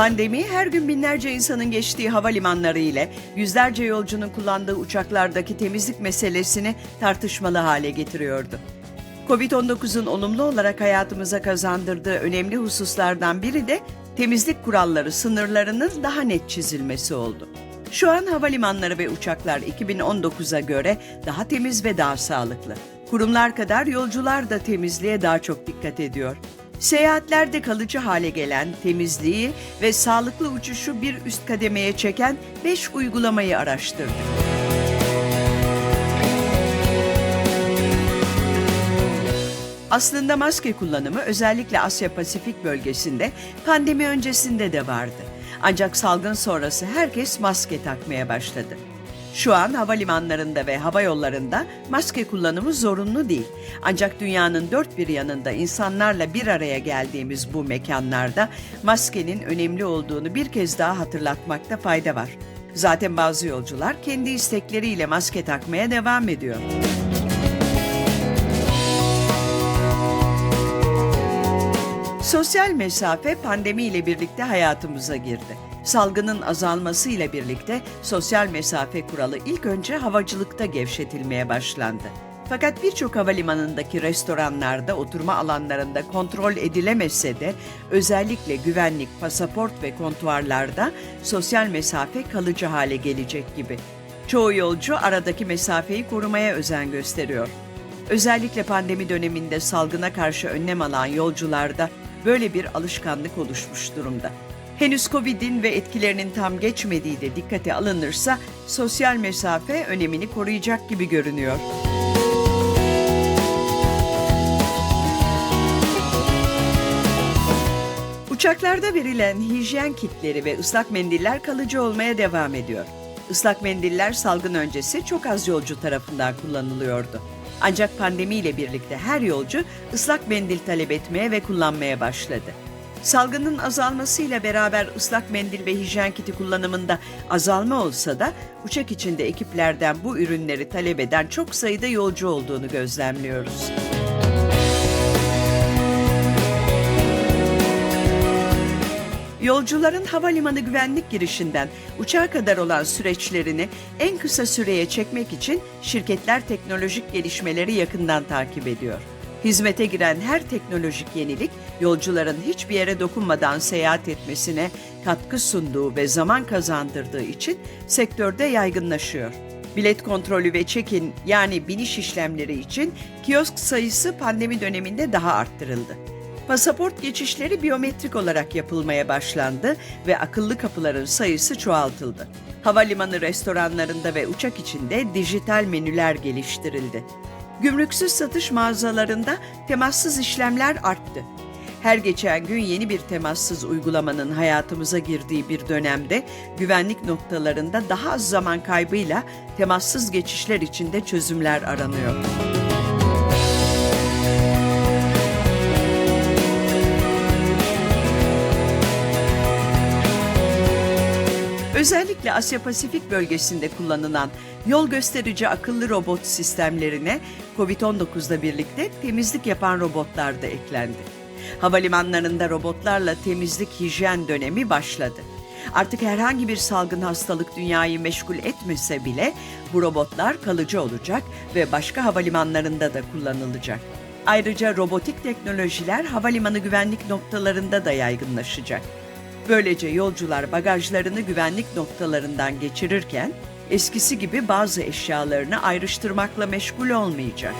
Pandemi her gün binlerce insanın geçtiği havalimanları ile yüzlerce yolcunun kullandığı uçaklardaki temizlik meselesini tartışmalı hale getiriyordu. Covid-19'un olumlu olarak hayatımıza kazandırdığı önemli hususlardan biri de temizlik kuralları sınırlarının daha net çizilmesi oldu. Şu an havalimanları ve uçaklar 2019'a göre daha temiz ve daha sağlıklı. Kurumlar kadar yolcular da temizliğe daha çok dikkat ediyor. Seyahatlerde kalıcı hale gelen temizliği ve sağlıklı uçuşu bir üst kademeye çeken 5 uygulamayı araştırdık. Aslında maske kullanımı özellikle Asya Pasifik bölgesinde pandemi öncesinde de vardı. Ancak salgın sonrası herkes maske takmaya başladı. Şu an havalimanlarında ve hava yollarında maske kullanımı zorunlu değil. Ancak dünyanın dört bir yanında insanlarla bir araya geldiğimiz bu mekanlarda maskenin önemli olduğunu bir kez daha hatırlatmakta fayda var. Zaten bazı yolcular kendi istekleriyle maske takmaya devam ediyor. Sosyal mesafe pandemiyle birlikte hayatımıza girdi. Salgının azalmasıyla birlikte sosyal mesafe kuralı ilk önce havacılıkta gevşetilmeye başlandı. Fakat birçok havalimanındaki restoranlarda, oturma alanlarında kontrol edilemese de özellikle güvenlik, pasaport ve kontuarlarda sosyal mesafe kalıcı hale gelecek gibi. Çoğu yolcu aradaki mesafeyi korumaya özen gösteriyor. Özellikle pandemi döneminde salgına karşı önlem alan yolcularda böyle bir alışkanlık oluşmuş durumda. Henüz Covid'in ve etkilerinin tam geçmediği de dikkate alınırsa sosyal mesafe önemini koruyacak gibi görünüyor. Uçaklarda verilen hijyen kitleri ve ıslak mendiller kalıcı olmaya devam ediyor. Islak mendiller salgın öncesi çok az yolcu tarafından kullanılıyordu. Ancak pandemiyle birlikte her yolcu ıslak mendil talep etmeye ve kullanmaya başladı. Salgının azalmasıyla beraber ıslak mendil ve hijyen kiti kullanımında azalma olsa da uçak içinde ekiplerden bu ürünleri talep eden çok sayıda yolcu olduğunu gözlemliyoruz. Yolcuların havalimanı güvenlik girişinden uçağa kadar olan süreçlerini en kısa süreye çekmek için şirketler teknolojik gelişmeleri yakından takip ediyor. Hizmete giren her teknolojik yenilik yolcuların hiçbir yere dokunmadan seyahat etmesine katkı sunduğu ve zaman kazandırdığı için sektörde yaygınlaşıyor. Bilet kontrolü ve check-in yani biniş işlemleri için kiosk sayısı pandemi döneminde daha arttırıldı. Pasaport geçişleri biyometrik olarak yapılmaya başlandı ve akıllı kapıların sayısı çoğaltıldı. Havalimanı restoranlarında ve uçak içinde dijital menüler geliştirildi. Gümrüksüz satış mağazalarında temassız işlemler arttı. Her geçen gün yeni bir temassız uygulamanın hayatımıza girdiği bir dönemde güvenlik noktalarında daha az zaman kaybıyla temassız geçişler içinde çözümler aranıyor. Özellikle Asya Pasifik bölgesinde kullanılan yol gösterici akıllı robot sistemlerine COVID-19'la birlikte temizlik yapan robotlar da eklendi. Havalimanlarında robotlarla temizlik hijyen dönemi başladı. Artık herhangi bir salgın hastalık dünyayı meşgul etmese bile bu robotlar kalıcı olacak ve başka havalimanlarında da kullanılacak. Ayrıca robotik teknolojiler havalimanı güvenlik noktalarında da yaygınlaşacak. Böylece yolcular bagajlarını güvenlik noktalarından geçirirken eskisi gibi bazı eşyalarını ayrıştırmakla meşgul olmayacak.